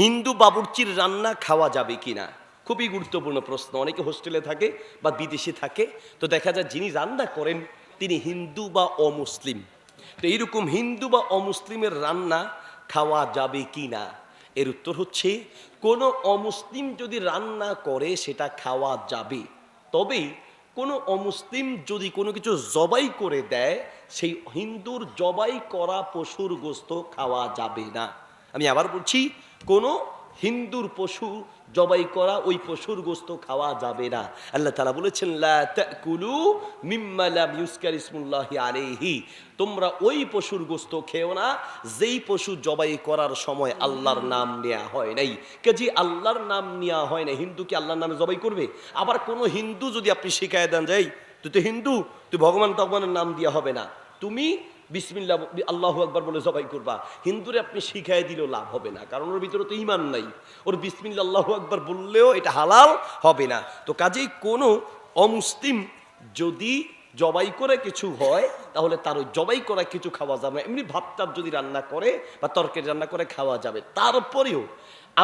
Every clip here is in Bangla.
হিন্দু বাবুর্চির রান্না খাওয়া যাবে কিনা? খুবই গুরুত্বপূর্ণ প্রশ্ন। অনেকে হোস্টেলে থাকে বা বিদেশে থাকে। তো দেখা যায় যিনি রান্না করেন, তিনি হিন্দু বা অমুসলিম। তো এইরকম হিন্দু বা অমুসলিমের রান্না খাওয়া যাবে কি না এর উত্তর হচ্ছে, কোনো অমুসলিম যদি রান্না করে, সেটা খাওয়া যাবে। তবে কোনো অমুসলিম যদি কোনো কিছু জবাই করে দেয়, সেই হিন্দুর জবাই করা পশুর গোস্ত খাওয়া যাবে না। আমি আবার বলছি, কোনো হিন্দুর পশু জবাই করা ওই পশুর গোস্ত খাওয়া যাবে না। আল্লাহ তালা বলেছেন, লা তাকুলু মিম্মা লাম ইউজকার ইসমুল্লাহি আলাইহি। তোমরা ওই পশুর গোস্ত খেও না, যেই পশু জবাই করার সময় আল্লাহর নাম নেওয়া হয় নাই। কাজে আল্লাহর নাম নেওয়া হয় না, হিন্দু কি আল্লাহর নামে জবাই করবে? আবার কোনো হিন্দু যদি আপনি শিখায় দেন যাই তুই তো হিন্দু, তুই ভগবান ভগবানের নাম দেওয়া হবে না। তুমি বিসমিল্লা আল্লাহ আকবার বলে জবাই করবা। হিন্দুরে আপনি শিখাই দিলেও লাভ হবে না, কারণ ওর ভিতরে তো ইমান নাই। ওর বিসমিল্লা আল্লাহ আকবার বললেও এটা হালাল হবে না। তো কাজেই কোনো অমুসলিম যদি জবাই করে কিছু হয়, তাহলে তার ওই জবাই করা কিছু খাওয়া যাবে না। এমনি ভাতটার যদি রান্না করে বা তরকারি রান্না করে খাওয়া যাবে, তারপরেও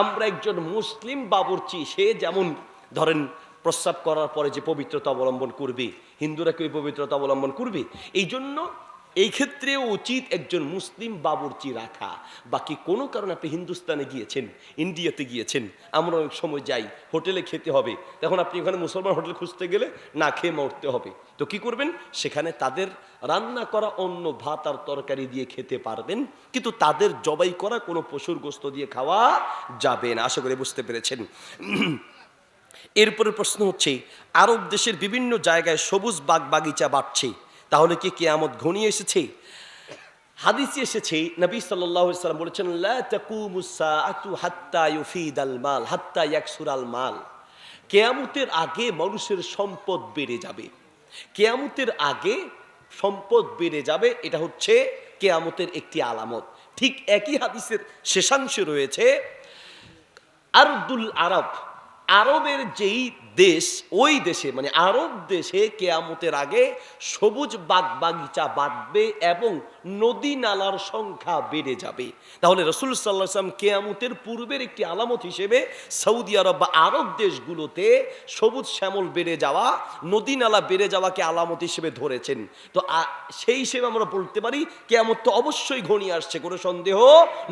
আমরা একজন মুসলিম বাবুর্চি, সে যেমন ধরেন প্রস্রাব করার পরে যে পবিত্রতা অবলম্বন করবে, হিন্দুরা কি ওই পবিত্রতা অবলম্বন করবে? এই জন্য এই ক্ষেত্রে উচিত একজন মুসলিম বাবুর্চি রাখা। বাকি কোনো কারণে আপনি হিন্দুস্তানে গিয়েছেন, ইন্ডিয়াতে গিয়েছেন, আমরা অনেক সময় যাই, হোটেলে খেতে হবে। তখন আপনি ওখানে মুসলমান হোটেল খুঁজতে গেলে না খেয়ে মরতে হবে। তো কি করবেন? সেখানে তাদের রান্না করা অন্য ভাত আর তরকারি দিয়ে খেতে পারবেন। কিন্তু তাদের জবাই করা কোনো পশুর গোস্ত দিয়ে খাওয়া যাবে না। আশা করি বুঝতে পেরেছেন। এরপরে প্রশ্ন হচ্ছে, আরব দেশের বিভিন্ন জায়গায় সবুজ বাগ বাগিচা বাড়ছে। তাহলে কি কেয়ামত ঘনিয়ে এসেছে? হাদিসে এসেছে, নবী সাল্লাম বলেছেন হাত্তা মাল, হাত্তা ইয়াকসুরাল মাল। কেয়ামতের আগে মানুষের সম্পদ বেড়ে যাবে। কেয়ামতের আগে সম্পদ বেড়ে যাবে, এটা হচ্ছে কেয়ামতের একটি আলামত। ঠিক একই হাদিসের শেষাংশে রয়েছে, আরদুল আরব, আরবের যেই দেশ, ওই দেশে মানে আরব দেশে কেয়ামতের আগে সবুজ বাগ বাগিচা বাড়বে এবং নদী নালার সংখ্যা বেড়ে যাবে। তাহলে রসুল সাল্লাহ সাল্লাম কেয়ামতের পূর্বের একটি আলামত হিসেবে সৌদি আরব বা আরব দেশগুলোতে সবুজ শ্যামল বেড়ে যাওয়া, নদী নালা বেড়ে যাওয়াকে আলামত হিসেবে ধরেছেন। তো সেই হিসেবে আমরা বলতে পারি, কেয়ামত তো অবশ্যই ঘনিয়ে আসছে, কোনো সন্দেহ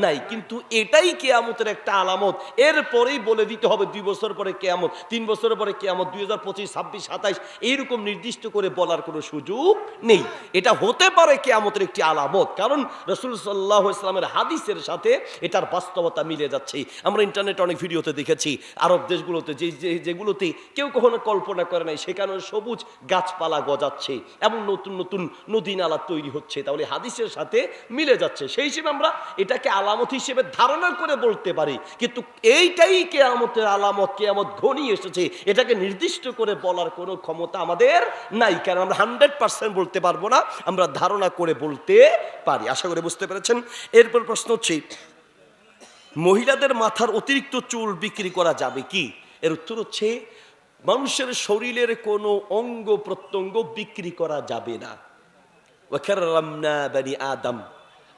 নাই। কিন্তু এটাই কেয়ামতের একটা আলামত। এরপরেই বলে দিতে হবে, দুই বছর পরে কেয়ামত, তিন বছর পরে কেয়ামত দুই হাজার পঁচিশ, ছাব্বিশ, সাতাইশ এইরকম নির্দিষ্ট করে বলার কোনো সুযোগ নেই। এটা হতে পারে কেয়ামতের একটি আলামত, কারণ রসুল সাল্লাহ ইসলামের হাদিসের সাথে এটার বাস্তবতা মিলে যাচ্ছে। আমরা ইন্টারনেটে অনেক ভিডিওতে দেখেছি, আরব দেশগুলোতে যে যেগুলোতে কেউ কখনো কল্পনা করে নাই সেখানে সবুজ গাছপালা গজাচ্ছে এবং নতুন নতুন নদী নালা তৈরি হচ্ছে। তাহলে হাদিসের সাথে মিলে যাচ্ছে। সেই হিসেবে আমরা এটাকে আলামত হিসেবে ধারণা করে বলতে পারি, কিন্তু এইটাই কেয়ামতের আলামত, কেয়ামত ঘনিয়ে এসেছে। এটাকে নির্দিষ্ট করে বলার কোনো ক্ষমতা আমাদের নাই, কারণ আমরা হান্ড্রেড পার্সেন্ট বলতে পারব না, আমরা ধারণা করে বলতে পারি। আশা করে বুঝতে পেরেছেন? এরপর প্রশ্ন হচ্ছে, মহিলাদের মাথার অতিরিক্ত চুল বিক্রি করা যাবে কি? এর উত্তর হচ্ছে, মানুষের শরীরের কোনো অঙ্গ প্রত্যঙ্গ বিক্রি করা যাবে না। আদম।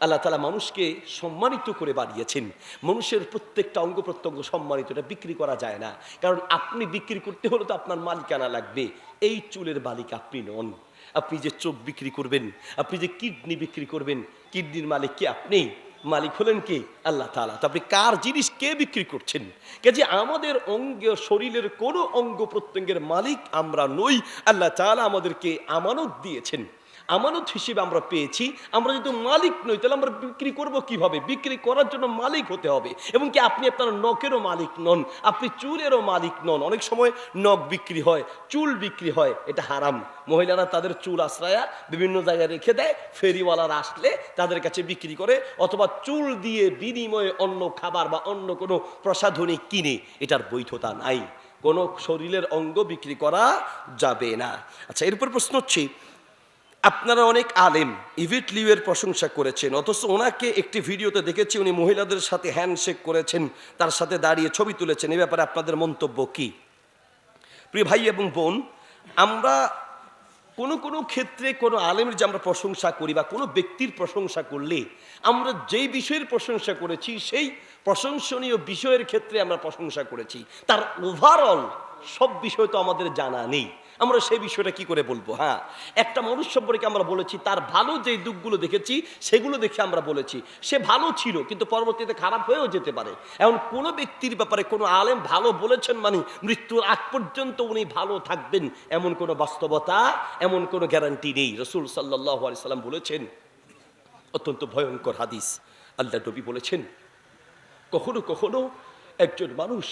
আল্লাহ তালা মানুষকে সম্মানিত করে বাড়িয়েছেন মানুষের প্রত্যেকটা অঙ্গ প্রত্যঙ্গ সম্মানিত, এটা বিক্রি করা যায় না। কারণ আপনি বিক্রি করতে হলে তো আপনার মালিকানা লাগবে। এই চুলের মালিক আপনি নন। আপনি যে চোখ বিক্রি করবেন, আপনি যে কিডনি বিক্রি করবেন, কিডনির মালিক কি আপনি? মালিক হলেন কে? আল্লাহ তালা তো আপনি কার জিনিস কে বিক্রি করছেন? কে যে আমাদের অঙ্গ শরীরের কোনো অঙ্গ প্রত্যঙ্গের মালিক আমরা নই। আল্লাহ তালা আমাদেরকে আমানত দিয়েছেন। আমানত হিসেবে আমরা পেয়েছি, আমরা যদি মালিক নই, তাহলে আমরা বিক্রি করব কীভাবে? বিক্রি করার জন্য মালিক হতে হবে। এবং কি আপনি আপনার নখেরও মালিক নন, আপনি চুলেরও মালিক নন। অনেক সময় নখ বিক্রি হয়, চুল বিক্রি হয়, এটা হারাম। মহিলারা তাদের চুল আশ্রয়া বিভিন্ন জায়গায় রেখে দেয়, ফেরিওয়ালারা আসলে তাদের কাছে বিক্রি করে, অথবা চুল দিয়ে বিনিময়ে অন্য খাবার বা অন্য কোনো প্রসাধনী কিনে, এটার বৈধতা নাই। কোনো শরীরের অঙ্গ বিক্রি করা যাবে না। আচ্ছা এরপর প্রশ্ন হচ্ছে আপনারা অনেক আলেম। ইভিট লিউয়ের প্রশংসা করেছেন। অথচ ওনাকে একটি ভিডিওতে দেখেছি, উনি মহিলাদের সাথে হ্যান্ডশেক করেছেন, তার সাথে দাঁড়িয়ে ছবি তুলেছেন। এ ব্যাপারে আপনাদের মন্তব্য কি? প্রিয় ভাই এবং বোন, আমরা কোনো কোনো ক্ষেত্রে কোনো আলেমের যে আমরা প্রশংসা করি বা কোনো ব্যক্তির প্রশংসা করলে, আমরা যেই বিষয়ের প্রশংসা করেছি, সেই প্রশংসনীয় বিষয়ের ক্ষেত্রে আমরা প্রশংসা করেছি। তার ওভারঅল সব বিষয় তো আমাদের জানা নেই। আমরা সেই বিষয়টা কি করে বলব হ্যাঁ? একটা মানুষ সম্পর্কে আমরা বলেছি, তার ভালো যে দিকগুলো দেখেছি, সেগুলো দেখে আমরা বলেছি। সে ভালো ছিল, কিন্তু পরবর্তীতে খারাপ হয়েও যেতে পারে। এখন কোনো ব্যক্তির ব্যাপারে কোনো আলেম ভালো বলেছেন মানে মৃত্যুর আগ পর্যন্ত উনি ভালো থাকবেন, এমন কোনো বাস্তবতা, এমন কোনো গ্যারান্টি নেই। রসুল সাল্লাহ আলি সাল্লাম বলেছেন, অত্যন্ত ভয়ঙ্কর হাদিস, আল্লাহ নবী বলেছেন, কখনো কখনো একজন মানুষ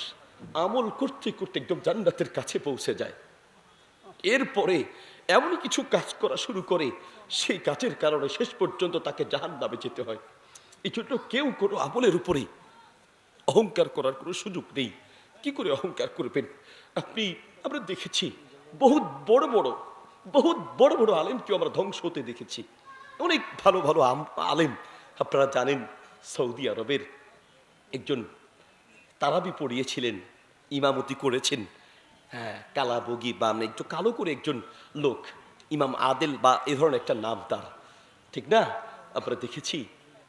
আমল করতে করতে একদম জান্নাতের কাছে পৌঁছে যায়। এরপরে এমন কিছু কাজ করা শুরু করে, সেই কাজের কারণে শেষ পর্যন্ত তাকে জাহান নামে যেতে হয়। এই জন্য কেউ কোনো আমলের উপরে অহংকার করার কোনো সুযোগ নেই। কি করে অহংকার করবেন? আপনি, আমরা দেখেছি, বহুত বড় বড়, বহুত বড় বড় আলেমকেও আমরা ধ্বংস হতে দেখেছি। অনেক ভালো ভালো আলেম, আপনারা জানেন, সৌদি আরবের একজন তারাবি পড়িয়েছিলেন, ইমামতি করেছেন। হ্যাঁ কালা বগি বা একটু কালো করে একজন লোক, ইমাম আদেল বা এ ধরনের একটা নাম তার। ঠিক না? আমরা দেখেছি,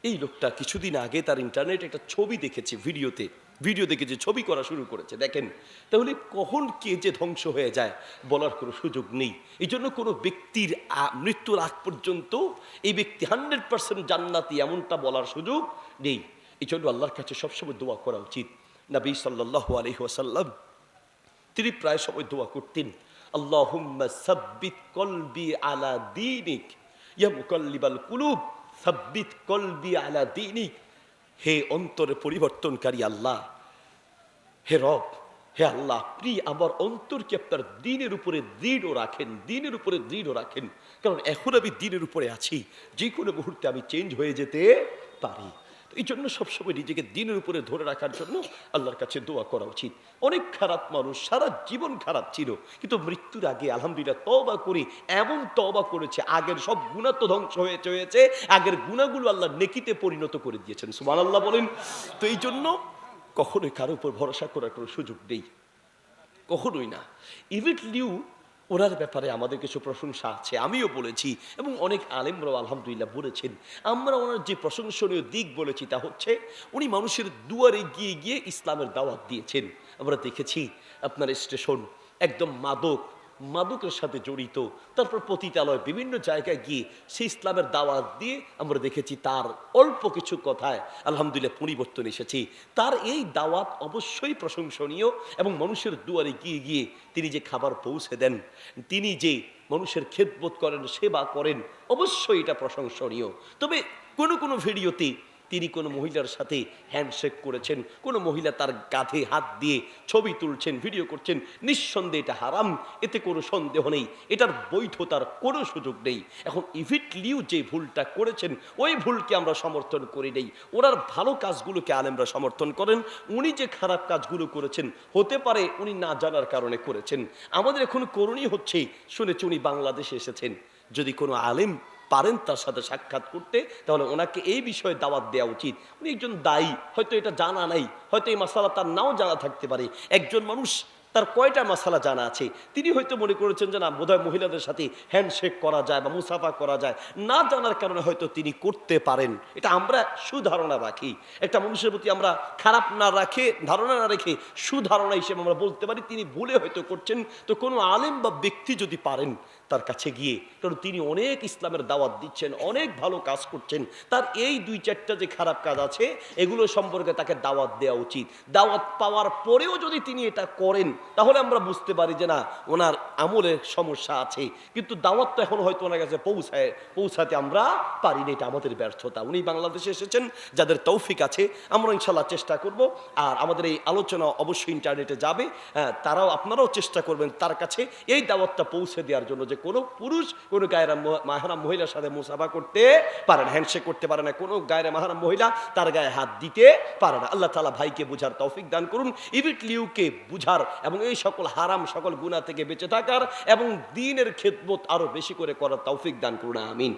এই লোকটা কিছুদিন আগে তার ইন্টারনেটে একটা ছবি দেখেছি ভিডিওতে। ভিডিও দেখে যে ছবি করা শুরু করেছে, দেখেন। তাহলে কখন কে যে ধ্বংস হয়ে যায় বলার কোনো সুযোগ নেই। এই জন্য কোনো ব্যক্তির মৃত্যুর আগ পর্যন্ত এই ব্যক্তি হান্ড্রেড পার্সেন্ট জান্নাতি এমনটা বলার সুযোগ নেই। এই জন্য আল্লাহর কাছে সবসময় দোয়া করা উচিত। নবী সাল্লাহ আলহি ওয়াসাল্লাম তিনি প্রায় সময় দোয়া করতেন। কলবি আলা কুলুব আলা দীনিক। হে অন্তরে পরিবর্তনকারী আল্লাহ, হে রব, হে আল্লাহ, আপনি আমার অন্তরকে আপনার দিনের উপরে দৃঢ় রাখেন, দিনের উপরে দৃঢ় রাখেন। কারণ এখন আমি দিনের উপরে আছি যে কোনো মুহূর্তে আমি চেঞ্জ হয়ে যেতে পারি। এই জন্য সবসময় নিজেকে দিনের উপরে ধরে রাখার জন্য আল্লাহর কাছে দোয়া করা উচিত। অনেক খারাপ মানুষ সারা জীবন খারাপ ছিল, কিন্তু মৃত্যুর আগে আলহামদুলিল্লাহ তবা করে এমন তবা করেছে, আগের সব গুণা তো ধ্বংস হয়ে হয়েছে আগের গুণাগুলো আল্লাহ নেকিতে পরিণত করে দিয়েছেন। সুমান আল্লাহ বলেন। তো এই জন্য কখনোই কারও উপর ভরসা করার কোনো সুযোগ নেই। কখনোই না। ইভিট লিউ ওনার ব্যাপারে আমাদের কিছু প্রশংসা আছে, আমিও বলেছি এবং অনেক আলেমরাও আলহামদুলিল্লাহ বলেছেন। আমরা ওনার যে প্রশংসনীয় দিক বলেছি তা হচ্ছে, উনি মানুষের দুয়ারে গিয়ে গিয়ে ইসলামের দাওয়াত দিয়েছেন। আমরা দেখেছি আপনার স্টেশন একদম মাদক মাদকের সাথে জড়িত। তারপর পতিতালয় বিভিন্ন জায়গায় গিয়ে সে ইসলামের দাওয়াত দিয়ে আমরা দেখেছি তার অল্প কিছু কথায় আলহামদুলিল্লাহ পরিবর্তন এসেছে। তার এই দাওয়াত অবশ্যই প্রশংসনীয় এবং মানুষের দুয়ারে গিয়ে গিয়ে তিনি যে খাবার পৌঁছে দেন, তিনি যে মানুষের খেদবোধ করেন, সেবা করেন, অবশ্যই এটা প্রশংসনীয়। তবে কোনো কোনো ভিডিওতে তিনি কোনো মহিলার সাথে হ্যান্ডশেক করেছেন, কোনো মহিলা তার কাঁধে হাত দিয়ে ছবি তুলছেন ভিডিও করছেন, নিঃসন্দেহে এটা হারাম, এতে কোনো সন্দেহ নেই, এটার বৈধতার কোনো সুযোগ নেই। এখন ইভিট লিউ যে ভুলটা করেছেন, ওই ভুলকে আমরা সমর্থন করি নেই। ওনার ভালো কাজগুলোকে আলেমরা সমর্থন করেন, উনি যে খারাপ কাজগুলো করেছেন, হতে পারে উনি না জানার কারণে করেছেন। আমাদের এখন করণীয় হচ্ছে, শুনেছি উনি বাংলাদেশে এসেছেন। যদি কোনো আলেম পারেন তার সাথে সাক্ষাৎ করতে, তাহলে ওনাকে এই বিষয়ে দাওয়াত দেওয়া উচিত। উনি একজন দায়ী, হয়তো এটা জানা নাই, হয়তো এই মশালা তার নাও জানা থাকতে পারে। একজন মানুষ তার কয়টা মশালা জানা আছে? তিনি হয়তো মনে করেছেন যে না, বোধহয় মহিলাদের সাথে হ্যান্ডশেক করা যায় বা মুসাফা করা যায়। না জানার কারণে হয়তো তিনি করতে পারেন। এটা আমরা সুধারণা রাখি। একটা মানুষের প্রতি আমরা খারাপ না রাখে, ধারণা না রেখে সুধারণা হিসেবে আমরা বলতে পারি, তিনি ভুলে হয়তো করছেন। তো কোনো আলেম বা ব্যক্তি যদি পারেন তার কাছে গিয়ে, কারণ তিনি অনেক ইসলামের দাওয়াত দিচ্ছেন, অনেক ভালো কাজ করছেন, তার এই দুই চারটা যে খারাপ কাজ আছে, এগুলো সম্পর্কে তাকে দাওয়াত দেওয়া উচিত। দাওয়াত পাওয়ার পরেও যদি তিনি এটা করেন তাহলে আমরা বুঝতে পারি যে না, ওনার আমলের সমস্যা আছে। কিন্তু দাওয়াত তো এখন হয়তো ওনার কাছে পৌঁছায়, পৌঁছাতে আমরা পারি না এটা আমাদের ব্যর্থতা। উনি বাংলাদেশে এসেছেন, যাদের তৌফিক আছে, আমরা ইনশাল্লাহ চেষ্টা করব। আর আমাদের এই আলোচনা অবশ্যই ইন্টারনেটে যাবে। তারাও আপনারাও চেষ্টা করবেন তার কাছে এই দাওয়াতটা পৌঁছে দেওয়ার জন্য যে কোনো পুরুষ, কোনো গায়ের মাহারাম মহিলার সাথে মুসাফা করতে পারে না, হ্যান্ডশেক করতে পারে না, কোনো গায়ের মাহারাম মহিলা তার গায়ে হাত দিতে পারে না। আল্লাহ তালা ভাইকে বুঝার তৌফিক দান করুন। ইভিট লিউকে বুঝার এবং এই সকল হারাম সকল গুণা থেকে বেঁচে থাকার এবং দিনের খেদমত আরও বেশি করে করার তৌফিক দান করুন, আমিন।